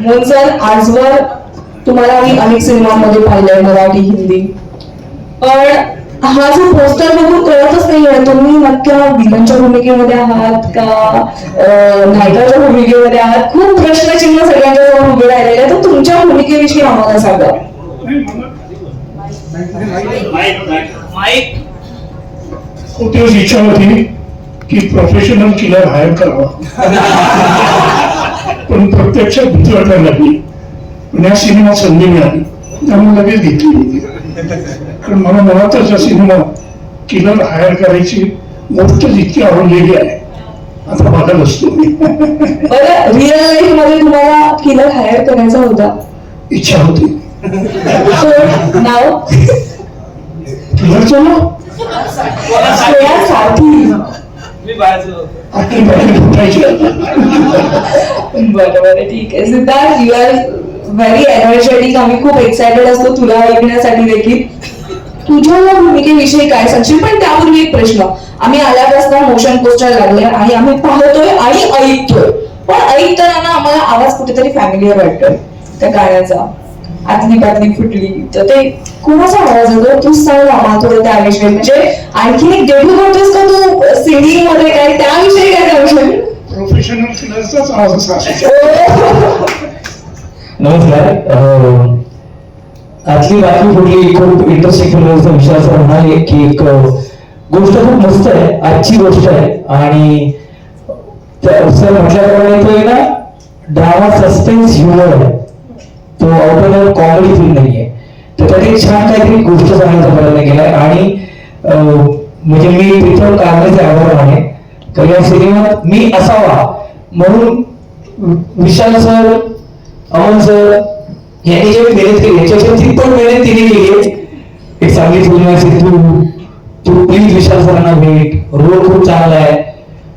Mohan sir आजवर तुम्हाला मी अनेक सिनेमांमध्ये पाहिलंय मराठी हिंदी. पण हा जो पोस्टर बघून कळतच नाहीये तुम्ही नक्की विलनच्या भूमिकेमध्ये आहात का नायकाच्या भूमिकेमध्ये आहात? खूप प्रश्नचिन्ह सगळ्यांच्या समोर उभे राहिलेले. तर तुमच्या भूमिकेविषयी आम्हाला सांगा. खूप दिवस इच्छा होती की प्रोफेशनल किलर हायर करावा. पण प्रत्यक्षात भीती वाटायला लागली पण या सिनेमात संधी मिळाली. त्यामुळे लगेच घेतली होती कारण मला मुळातच हा सिनेमा किलर हायर करायची गोष्टच इतकी आवडलेली आहे आता बघत असतो मी. बरं रिअल लाईफमध्ये तुम्हाला किलर हायर करायचा होता? इच्छा होती. So, नाव? किलरचं श्रेया सारथी आपली बाहेर फुटायची बरोबर ठीक आहे. Siddharth you are very energetic आम्ही खूप एक्सायटेड असतो तुला ऐकण्यासाठी देखील. तुझ्या या भूमिकेविषयी काय सांगशील? पण त्यापूर्वी एक प्रश्न. आम्ही आल्यापासून मोशन पोस्टर लागले आणि आम्ही पाहतोय आणि ऐकतोय. पण ऐकताना आम्हाला आवाज कुठेतरी फॅमिलीवर वाटतोय त्या गाण्याचा. आतली बातली फुटली. तर ते कुणाचा आवाज होतो? तू सांग आम्हाला थोडं त्याविषयी म्हणजे आणखी एक डेब्यू करतोस का तू? सिंगिंगमध्ये काय? त्याविषयी काय सांगशील? प्रोफेशनल किलरचाच आवाज असा नमस्कार. अं, आजची बातमी कुठली? खूप इंटरेस्टिंग फिल्मचा विषय असं म्हणाले की एक गोष्ट खूप मस्त आहे. आजची गोष्ट आहे. आणि त्या- सर म्हटल्याप्रमाणे तो आहे ना ड्रामा सस्पेन्स ह्युमर आहे. तो आउटर कॉमेडी फिल्म नाहीये तर त्यात एक छान काहीतरी गोष्ट सांगण्याचा प्रयत्न केलाय आणि म्हणजे मी प्रीतम कारण्याचे आभार माने तर या सिनेमात मी असावा म्हणून विशाल सर अमन सर यांनी जे मेहनत केली याच्यापेक्षा तिप्पट मेहनत तिने केली आहे एक चांगली फिल्म असेल तू. तू प्लीज विशाल सरांना भेट. रोल खूप चांगला आहे.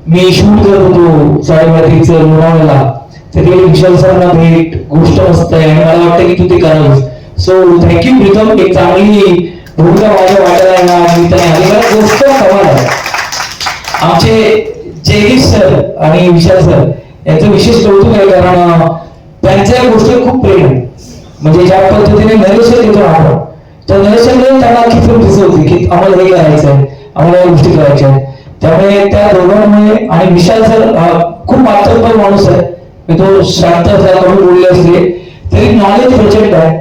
मी शूट करत होतो साडेबातीचं लोणावळ्याला तर ते विशाल सरांना भेट. गोष्ट मस्त आहे आणि मला वाटतं की तू ते करावंस सो थँक्यू प्रीतम. एक चांगली भूमिका माझ्या वाटायला आहे ना निमित्ताने आली मला गोष्ट कमाल आहे. आमचे जयदीप सर आणि विशाल सर यांचं विशेष कौतुक आहे कारण त्यांचं त्यांच्या या खूप प्रेम आहे. म्हणजे ज्या पद्धतीने नरेशन येतो आपण तर नरेशनमध्ये त्यांना अख्खी फिल्म दिसत होती की आम्हाला हे करायचं आहे आम्हाला या गोष्टी करायच्या आहेत. त्यामुळे त्या दोघांमुळे आणि विशाल सर खूप मातृत्व माणूस आहे. मी तो शांत करून बोलले असले तरी नॉलेज प्रचंड आहे.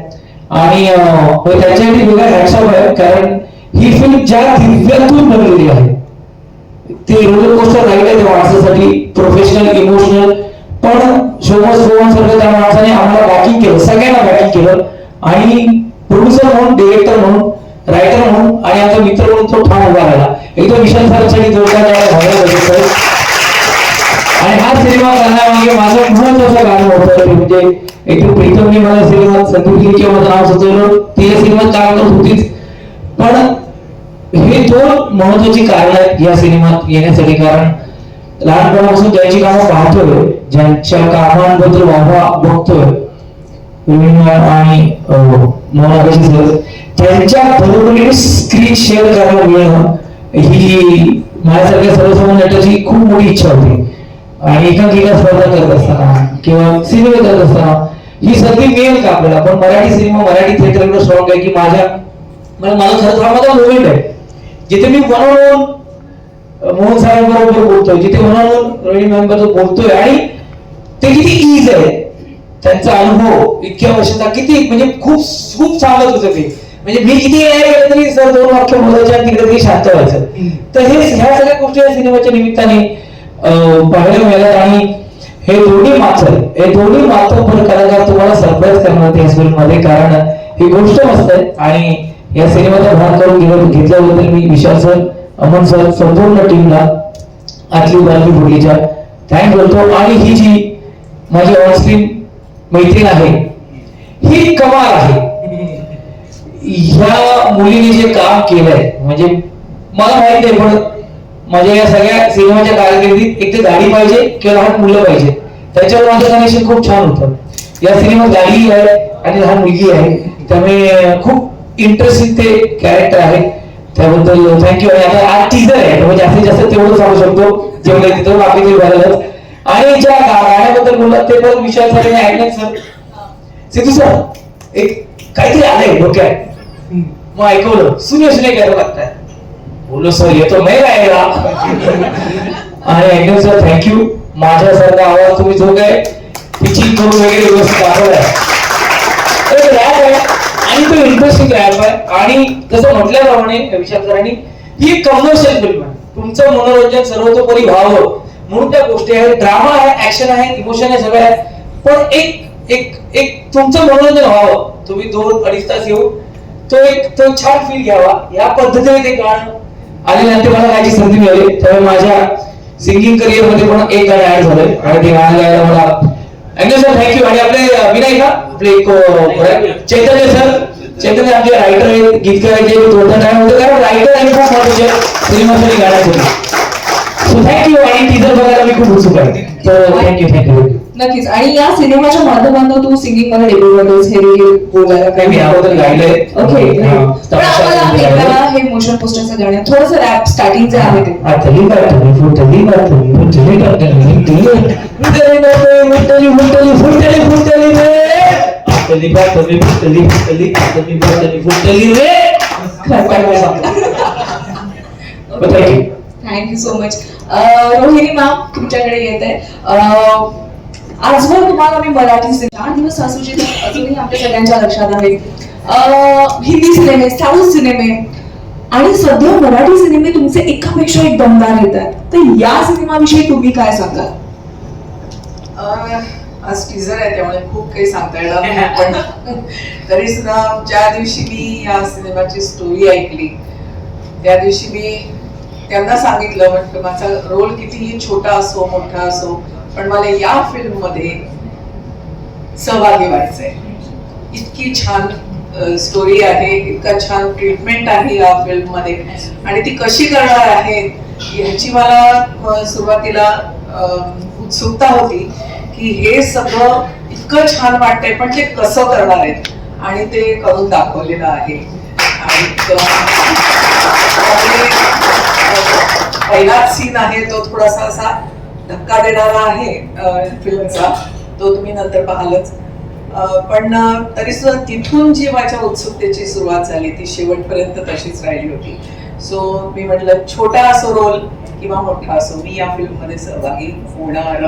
आणि त्याच्यासाठी वेगळा हॅट्सअप आहे कारण ही फिल्म ज्या दिव्यातून बनलेली आहे ते रोलर कोस्टर राईड आहे त्या माणसासाठी प्रोफेशनल इमोशनल पण शोभा रोहन सारखं त्या माणसाने आम्हाला बॅकिंग केलं सगळ्यांना बॅकिंग केलं. आणि प्रोड्युसर म्हणून डिरेक्टर म्हणून रायटर म्हणून आणि आता मित्र म्हणून तो ठाम उभा राहिला. एकदम विशाल सरांसाठी जोरदार आणि हा सिनेमा करण्यामागे माझं महत्वाचं कारण होतं ते म्हणजे एकदम प्रीतमने मला सिनेमात संदीप लिंके माझं नाव सुचवलं ती या सिनेमात काम करत होतीच. पण हे दोन महत्वाची कारण आहेत या सिनेमात येण्यासाठी. कारण लहानपणापासून ज्यांची कामं पाहतोय ज्यांच्या कामांबद्दल वाहवा बघतोय आणि त्यांच्या बरोबरीने स्क्रीन शेअर करायला मिळणं ही माझ्यासारख्या सर्वसामान्य नटाची खूप मोठी इच्छा होती. आणि एकांकिका स्पर्धा करत असताना किंवा सिनेमे करत असताना ही संधी मिळेल का आपल्याला? पण मराठी सिनेमा मराठी थिएटरकडे स्ट्रॉंग आहे की माझ्या मला खरं हा माझा मुवमेंट आहे. जिथे मी वन ऑन मोहन साहेबांबरोबर बोलतोय जिथे वन ऑन रोहिणी मॅमबरोबर बोलतोय आणि ते किती ईज आहे त्यांचा अनुभव इतक्या वर्षाचा किती म्हणजे खूप खूप सांगत होतं ते. म्हणजे मी किती नाही केलं तरी सर दोन वाक्य बोलायचे आणि तिकडे तरी शांत व्हायचं. तर हे ह्या सगळ्या गोष्टी या सिनेमाच्या निमित्ताने पाहायला मिळाल्यात आणि हे दोन्ही मात्र हे दोन्ही मात्र पण कलाकार तुम्हाला सरप्राईज करणार त्या या मध्ये. कारण ही गोष्ट मस्त आहे आणि या सिनेमाचा भाग करून घेतल्याबद्दल मी विशाल सर अमन सर संपूर्ण टीमला आतली बातमी फुडलीच्या थँक करतो आणि ही जी माझी ऑनस्क्रीन मैत्रीण आहे ही कमाल आहे. ह्या मुलीने जे काम केलंय म्हणजे मला माहीत आहे पण माझ्या या सगळ्या सिनेमाच्या कारकिर्दीत एक ते गाडी पाहिजे किंवा लहान मुलं पाहिजे. त्याच्यावर माझं कनेक्शन खूप छान होतं. या सिनेमात गाडी आहे आणि लहान मुलगी आहे. त्यामुळे खूप इंटरेस्टिंग ते कॅरेक्टर आहे. त्याबद्दल थँक्यू आणि आता आज टीजर आहे. त्यामुळे जास्तीत जास्त तेवढं सांगू शकतो. जेवढं तिथं बाकी ते बघायलाच आणि ज्या गाण्याबद्दल बोलला ते पण विचार सर आणि सर सिद्धू सर एक काहीतरी आलंय डोक्यात. मग ऐकवलं. सुरेश नाही करावं लागताय बोललो सर येतो नाही राहिला आणि ऐकलं सर थँक्यू माझ्यासारखा आवाज तुम्ही जो काय पिचिंग करून वगैरे व्यवस्थित दाखवलाय आहे. आणि तो इंटरेस्टिंग रॅप आहे आणि तसं म्हटल्याप्रमाणे विशाल सरांनी ही कमर्शियल फिल्म आहे. तुमचं मनोरंजन सर्वतोपरी व्हावं. म्हणून त्या गोष्टी आहेत. ड्रामा आहे ऍक्शन आहे इमोशन आहे सगळं आहे. पण एक एक एक तुमचं मनोरंजन व्हावं. तुम्ही दोन अडीच तास येऊ तो एक तो छान फील घ्यावा. या पद्धतीने ते गाणं नंतर मला गायची संधी मिळाली. त्यामुळे माझ्या सिंगिंग करिअरमध्ये पण एक गाणं ऍड झालंय. आणि ते गाणं गायला मला थँक्यू सर थँक्यू आणि आपले अं, विनय का आपले एक चैतन्य सर चैतन्य आमचे रायटर आहेत गीतकार आहेत थोडं काय होतं कारण रायटर आणि खूप महत्त्वाचे सिनेमासाठी गाण्यासाठी सो थँक्यू आणि टीजर बघायला मी खूप उत्सुक आहे. तर थँक्यू थँक्यू नक्कीच आणि या सिनेमाच्या माध्यमातून तू सिंगिंगमध्ये डेब्यू करतोस हे बोलायला काही मी अगोदर गायलंय ओके हा, पण आम्हाला ऐकायला हे मोशन पोस्टरचं गाणं थोडंसं रॅप स्टार्टिंग जे आहे ते आतली बातमी फुटली बातमी फुटली बातमी फुटली फुटली फुटली फुटली रे आतली बातमी फुटली फुटली आतली बातमी फुटली रे thank you so much Rohini ma'am तुमच्याकडे येत आहे आजवर तुम्हाला मी मराठी सिनेमा चार दिवस सासूची अजूनही आपल्या सगळ्यांच्या लक्षात आहे. हिंदी सिनेमे साऊथ सिनेमे आणि सध्या मराठी सिनेमे तुमचे एकापेक्षा एक दमदार येत आहेत. तर या सिनेमाविषयी तुम्ही काय सांगाल? आज टीजर आहे त्यामुळे खूप काही सांगता येणार नाही पण तरी सुद्धा ज्या दिवशी मी या सिनेमाची स्टोरी ऐकली त्या दिवशी मी त्यांना सांगितलं म्हटलं माझा रोल कितीही छोटा असो मोठा असो पण मला या फिल्ममध्ये सहभागी व्हायचंय. इतकी छान स्टोरी आहे इतका छान ट्रीटमेंट आहे या फिल्ममध्ये आणि ती कशी करणार आहे ह्याची मला सुरुवातीला उत्सुकता होती की हे सगळं इतकं छान वाटतंय पण ते कसं करणार आहेत आणि ते करून दाखवलेलं आहे. आणि पहिलाच सीन आहे तो थोडासा असा धक्का देणारा आहे फिल्मचा. तो तुम्ही नंतर पाहालच. पण तरी सुद्धा तिथून जी माझ्या उत्सुकतेची सुरुवात झाली ती शेवटपर्यंत तशीच राहिली होती. सो मी म्हटलं छोटा असो रोल किंवा मोठा असो मी या फिल्ममध्ये सहभागी होणार.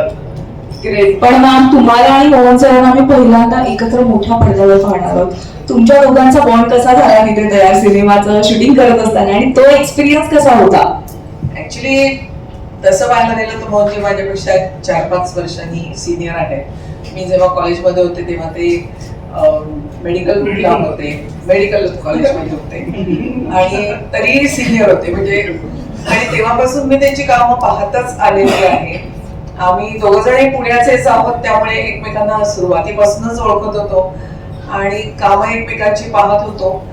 ग्रेट पण मॅम तुम्हाला आणि मोहन सरांना आम्ही पहिल्यांदा एकत्र मोठ्या पडद्यावर पाहणार आहोत. तुमच्या दोघांचा बॉन्ड कसा झाला तिथे तयार सिनेमाचं शूटिंग करत असताना आणि तो एक्सपिरियन्स कसा होता? ऍक्च्युली तसं पाहायला गेलं तर मोहनजी माझ्यापेक्षा चार पाच वर्षांनी सिनियर आहे. मी जेव्हा कॉलेजमध्ये होते तेव्हा ते मेडिकल ला होते. मेडिकल कॉलेजमध्ये होते. आणि तरीही सिनियर होते. म्हणजे आणि तेव्हापासून मी त्यांची कामं पाहतच आलेली आहे. आम्ही दोघ जणही पुण्याचेच आहोत त्यामुळे एकमेकांना सुरुवातीपासूनच ओळखत होतो. आणि कामं एकमेकांची पाहत होतो.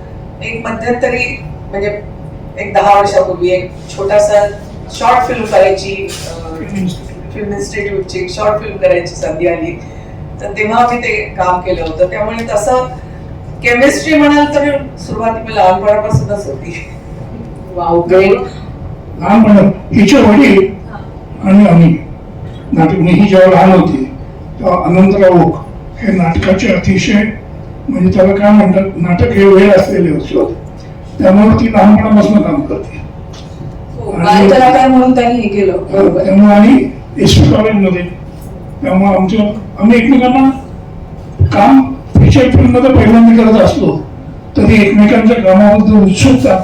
एक मध्यंतरी म्हणजे एक दहा वर्षापूर्वी एक छोटासा शॉर्ट फिल्म करायची फिल्म इन्स्टिट्यूटची शॉर्ट फिल्म करायची संधी आली. तर तेव्हा आम्ही ते काम केलं होतं. त्यामुळे तसं केमिस्ट्री म्हणाल तर सुरुवाती मी लहानपणापासूनच होती. वाव लहानपणा हिचे वडील आणि आम्ही. नाटक मी ही जेव्हा लहान होती तेव्हा अनंतराव ओक हे नाटकाचे अतिशय म्हणजे त्याला काय म्हणतात? नाटक हे वेळ असलेले होते. त्यामुळे ती लहानपणापासून काम करते. बाल कलाकार म्हणून त्यांनी हे केलं? बरोबर. त्यामुळे आणि एस पी कॉलेजमध्ये त्यामुळे आमचं आम्ही एकमेकांना काम फीचर फिल्ममध्ये पहिल्यांदा करत असलो तरी एकमेकांच्या कामाबद्दल उत्सुकता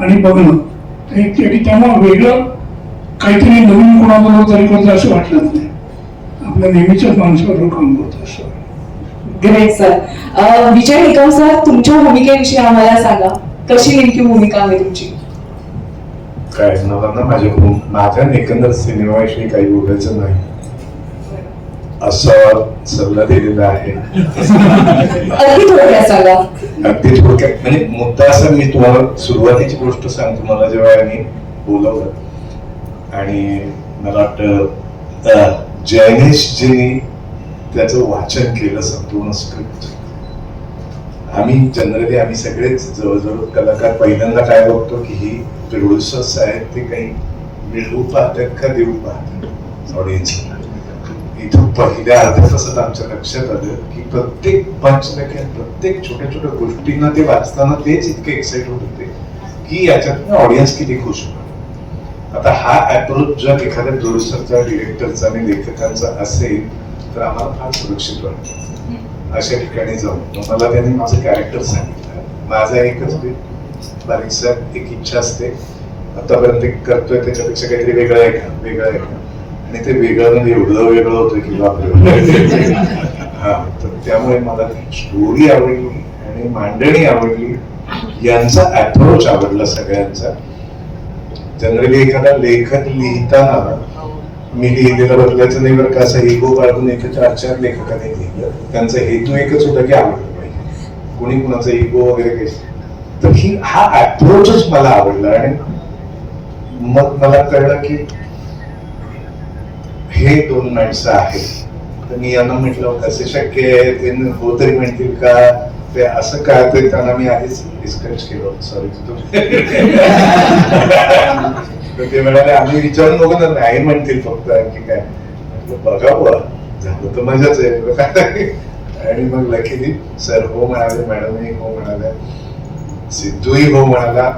आणि बघणं त्यामुळे वेगळं काहीतरी नवीन कोणाबरोबर तरी करतो असं वाटलं नाही. आपल्या नेहमीच्याच माणसाबरोबर काम करतो असं great sir Vijay Nikam sir तुमच्या भूमिकेविषयी आम्हाला सांगा. कशी नेमकी भूमिका आहे तुमची? काय मला ना माझ्या माझ्या एकंदर सिनेमाविषयी काही बोलायचं नाही असं सल्ला दिलेला आहे अगदी थोडक्यात सांगा अगदी थोडक्यात म्हणजे मुद्दा असं मी तुम्हाला सुरुवातीची गोष्ट सांगतो मला जेव्हा यांनी बोलवलं आणि मला वाटतं अं, जयनेशजींनी त्याचं वाचन केलं संपूर्ण स्क्रिप्ट आम्ही जनरली आम्ही सगळेच जवळजवळ कलाकार पहिल्यांदा काय बघतो की ही प्रोड्युसर्स आहेत ते काही मिळवू पाहतात का देऊ पाहतात? ऑडियन्सला इथं पहिल्या अर्ध्यापासून आमच्या लक्षात आलं की प्रत्येक पंचलेखन प्रत्येक छोट्या छोट्या गोष्टींना ते वाचताना तेच इतके एक्साइट होत होते की याच्यात ऑडियन्स किती खुश होणार. आता हा अप्रोच जर एखाद्या प्रोड्युसरचा डिरेक्टरचा आणि लेखकांचा असेल तर आम्हाला फार सुरक्षित वाटतं. अशा ठिकाणी जाऊन. मला त्यांनी माझं कॅरेक्टर सांगितलं. माझा एकच बारीकसा एक इच्छा असते. आतापर्यंत करतोय त्याच्यापेक्षा काहीतरी वेगळं आहे का? वेगळं आहे का? आणि ते वेगळं म्हणजे एवढं वेगळं होतं की बापरे. हा तर त्यामुळे मला ती स्टोरी आवडली आणि मांडणी आवडली. यांचा अप्रोच आवडला सगळ्यांचा. जनरली एखादा लेखन लिहिताना मी लिहिलेलं बदलायचं नाही बरं का असं इगो बाळगून एक चार चार लेखकांनी लिहिलं. त्यांचा हेतू एकच होता की आवडलं पाहिजे. कोणी कुणाचा इगो वगैरे काही तर ही हा अप्रोचच मला आवडला आणि मग मला कळलं की हे दोन माणसं आहेत. तर मी यांना म्हटलं कसे शक्य आहे? ते हो तरी म्हणतील का? ते असं काय ते त्यांना मी आधीच डिस्कस केलं. सॉरी तर ते म्हणाले आम्ही विचारून बघू ना नाही म्हणतील फक्त की काय. म्हटलं बघा बुवा झालं तर मजाच आहे. आणि मग लकीली सर हो म्हणाले मॅडमही हो म्हणाले सिद्धूही हो म्हणाला.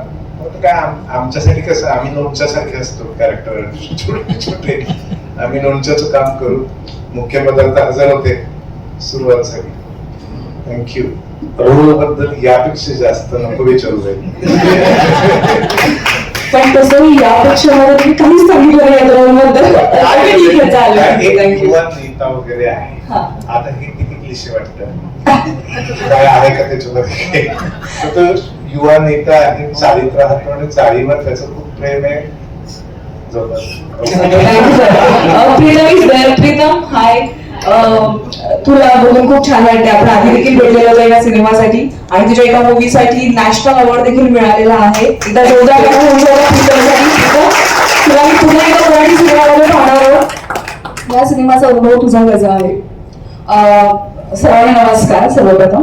काय आम- आमच्यासाठी कसं आम्ही लोणच्यासारखे असतो कॅरेक्टर छोटे छोटे. आम्ही लोणच्याचं काम करू. मुख्य पदार्थ हजर होते सुरुवात झाली. थँक्यू बद्दल यापेक्षा जास्त नको विचारू जाईल पण तसंही यापेक्षा मला तुम्ही काहीच सांगितलं नाही या दोघांबद्दल. आणि ठीक आहे चालेल. एक थँक्यू युवा नेता वगैरे आहे. हा. आता हे किती क्लिशे वाटत? काय आहे का त्याच्यामध्ये? तर तो युवा नेता आहे चालीत राहतो आणि चालीवर त्याचं खूप प्रेम आहे. जबरदस्त. प्रीतम हाय तुला बघून खूप छान वाटते आपण आधी देखील भेटलेलो होतो या सिनेमासाठी. आणि तुझ्या एका मूवीसाठी नॅशनल अवॉर्ड देखील मिळालेला आहे. एकदा जोरदार तुला मी पुन्हा मराठी सिनेमामध्ये पाहणार आहोत. या सिनेमाचा अनुभव तुझा कसा आहे? सर्वांना नमस्कार सर्वप्रथम.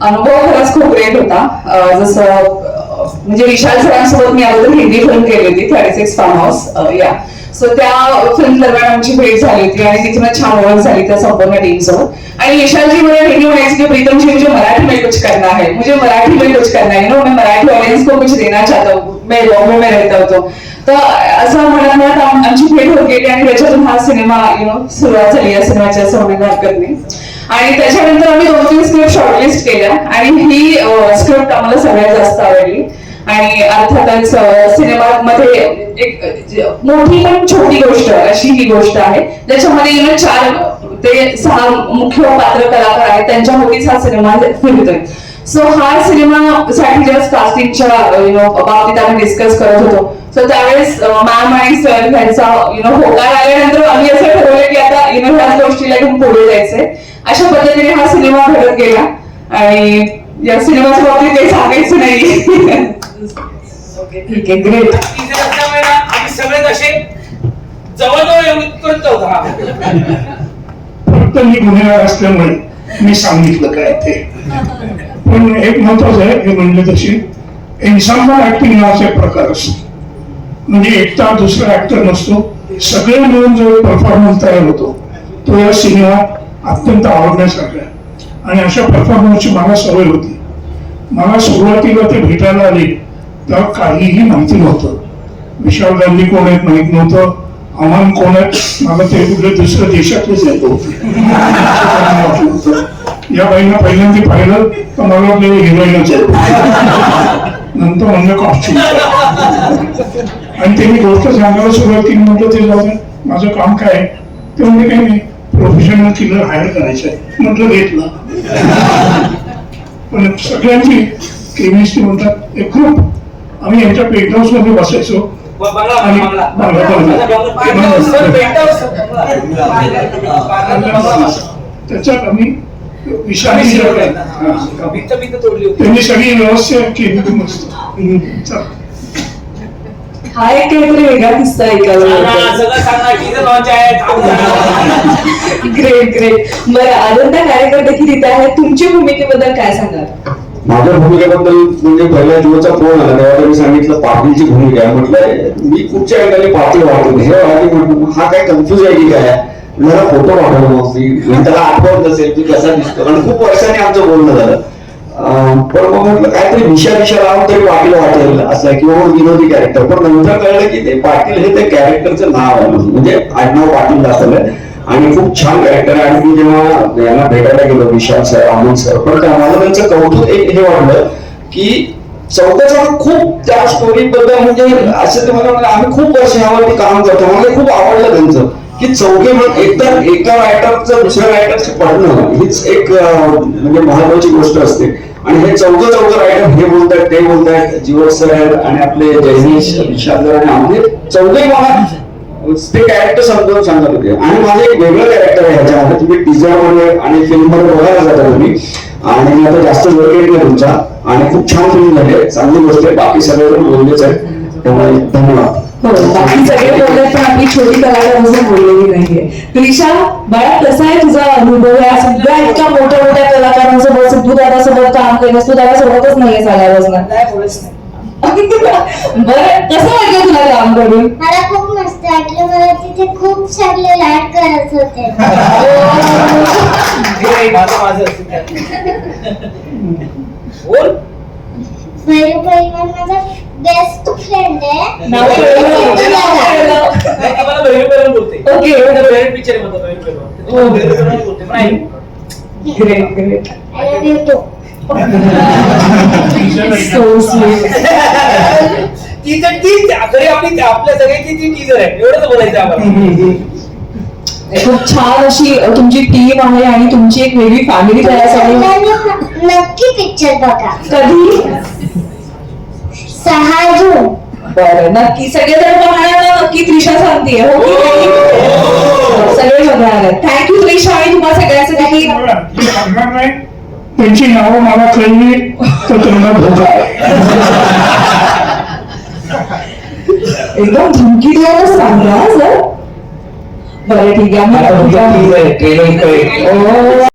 अनुभव खरंच खूप ग्रेट होता. जसं म्हणजे विशाल सरांसोबत मी अगोदर हिंदी फिल्म केली होती थर्टी सिक्स फार्म हाऊस या. सो त्या फिल्म दरम्यान आमची भेट झाली होती आणि तिथूनच छान ओळख झाली त्या संपूर्ण टीम सोबत आणि विशालजी मला यही म्हणायचे की प्रीतम जी मुझे म्हणजे मराठी में कुछ करना है मुझे मराठी में कुछ करना है नो मैं मराठी ऑडियन्स को कुछ देना चाहता हूँ. मैं बॉम्बे में रहता होतो. तर असं म्हणत म्हणत आमची भेट होत गेली आणि त्याच्यातून हा सिनेमा यु नो सुरुवात झाली या सिनेमाच्या असं म्हणायला हरकत नाही. आणि त्याच्यानंतर आम्ही दोन तीन स्क्रिप्ट शॉर्टलिस्ट केल्या. आणि ही स्क्रिप्ट आम्हाला सगळ्यात जास्त आवडली. आणि अर्थातच सिनेमा सिनेमामध्ये एक मोठी पण छोटी गोष्ट अशी ही गोष्ट आहे. ज्याच्यामध्ये यु चार ते सहा मुख्य पात्र कलाकार आहेत. त्यांच्या मुलीच हा सिनेमा फिरतोय. सो हा सिनेमासाठी जेव्हा कास्टिंगच्या यु नो बाबतीत आम्ही डिस्कस करत होतो. सो त्यावेळेस मॅम आणि सर यांचा यु नो होकार आल्यानंतर आम्ही असं ठरवलं की आता यु नो ह्याच गोष्टीला घेऊन पुढे जायचंय. अशा पद्धतीने हा सिनेमा घडत गेला. आणि या सिनेमाच्या बाबतीत काही सांगायचं नाही. ठीक आहे ग्रेट आम्ही सगळे जवळजवळ फक्त मी गुन्हेगार असल्यामुळे मी सांगितलं काय ते. पण एक महत्वाचं आहे हे म्हणले तशी एन्साम्बल ऍक्टिंग नावाचा एक प्रकार असतो म्हणजे एकटा दुसरा ऍक्टर नसतो सगळे मिळून जो परफॉर्मन्स तयार होतो तो या सिनेमात अत्यंत आवडण्यासारखा आहे. आणि अशा परफॉर्मन्सची मला सवय होती. मला सुरुवातीला ते भेटायला आले तेव्हा काहीही माहिती नव्हतं. विशाल गांधी कोण आहेत माहीत नव्हतं. अमान कोण आहेत मला ते कुठल्या दुसऱ्या देशातलेच येत होते या बाईंना पहिल्यांदा पाहिलं तर मला वाटलं हिरोईनच आहे नंतर म्हणजे कॉस्ट्युम आणि त्यांनी गोष्ट सांगायला सुरुवात केली म्हटलं ते जाऊ माझं काम काय ते म्हणजे काही नाही प्रोफेशनल किलर हायर करायचं आहे. म्हटलं घेतलं पण सगळ्यांची केमिस्ट्री म्हणतात एक ग्रुप आम्ही यांच्या पेंट हाऊसमध्ये बसायचो. त्याच्यात आम्ही हा. त्यांनी सगळी व्यवस्था केली मस्त. हा एक काहीतरी वेगळा किस्सा ऐकायला. ग्रेट ग्रेट बरं आनंदा कार्यकर देखील इथे आहे तुमच्या भूमिकेबद्दल काय सांगाल? माझ्या भूमिकेबद्दल म्हणजे पहिल्या दिवसाचा फोन आला? तेव्हा मी सांगितलं पाटीलची भूमिका आहे. म्हटलं मी कुठच्या ठिकाणी पाटील वाटतो हे वाटते म्हटलं हा काय कन्फ्युज आहे की काय? जरा फोटो पाठवला मग मी. त्याला आठवत असेल की कसा दिसतो. कारण खूप वर्षांनी आमचं बोलणं झालं. पण मग म्हटलं काहीतरी विषा विषा लावून तरी पाटील वाटेल. असं किंवा विनोदी कॅरेक्टर पण नंतर कळलं की ते पाटील हे त्या कॅरेक्टरचं नाव आहे. म्हणजे आडनाव पाटील असं आणि खूप छान कॅरेक्टर आहे. आणि मी जेव्हा यांना भेटायला गेलो विशाल सर अमोल सर पण मला त्यांचं कौतुक एक हे वाटलं की चौकाचं खूप त्या स्टोरी बद्दल म्हणजे असं ते मला म्हणाले, आम्ही खूप वर्ष यावरती काम करतो. मला खूप आवडलं त्यांचं की चौघे म्हणून एकदम एका रायटरचं दुसऱ्या रायटरशी पडणं हीच एक म्हणजे महत्वाची गोष्ट असते. आणि हे चौघ चौघ रायटर हे बोलतायत ते बोलतायत जीवन सर आहेत आणि आपले जयनीश विशाल सर आणि आम्ही चौघे मला ते कॅरेक्टर समजावून सांगत होते आणि माझं एक वेगळं कॅरेक्टर आहे ह्याच्यामध्ये तुम्ही टीजरमध्ये आणि फिल्ममध्ये बघायला जाता तुम्ही. आणि मी आता जास्त वेळ घेत नाही तुमचा. आणि खूप छान फिल्म झाली आहे. चांगली गोष्ट आहे. बाकी सगळेजण बोललेच आहेत. त्यामुळे धन्यवाद. हो बाकी सगळे बोलले पण आपली छोटी कलाकार अजून बोललेली नाहीये. त्रिशा बाळा कसा आहे तुझा अनुभव? या सगळ्या इतक्या मोठ्या मोठ्या कलाकारांसोबत सिद्धू दादासोबत काम केलंस. तू दादासोबतच नाहीये आल्यापासून नाही बोलत नाही. बरं कसं वाटलं तुला काम करून मला खूप मस्त वाटलं. मला तिथे खूप सगळे लाड करत होते. हे माझं. बोल. परिवार बेस्ट फ्रेंड आहे. नाव कळलं. नाही ती मला बहिणी बहिणी बोलते. ओके. फेवरेट पिक्चर आहे माझा बहिणी बहिणी बहिणी बहिणी बोलते पण आहे great great I love you too so sweet ती तर ती खरी आपली आपल्या सगळ्यांची ती टीजर आहे. एवढंच बोलायचं आहे आम्हाला. खूप छान अशी तुमची टीम आहे आणि तुमची एक वेगळी फॅमिली तयार झाली. नक्की पिक्चर बघा. कधी? सहा जून. बरं नक्की. सगळेजण पाहणार ना नक्की त्रिशा सांगते. हो की नाही? सगळे बघणार आहेत. Thank you Trisha. आणि तुम्हा सगळ्यांसाठी हे त्यांची नावं मला कळली तर त्यांना धोका आहे. एकदम धमकी देऊनच सांगा सर. बरं ठीक आहे आहे, trailer कळेल. ओ,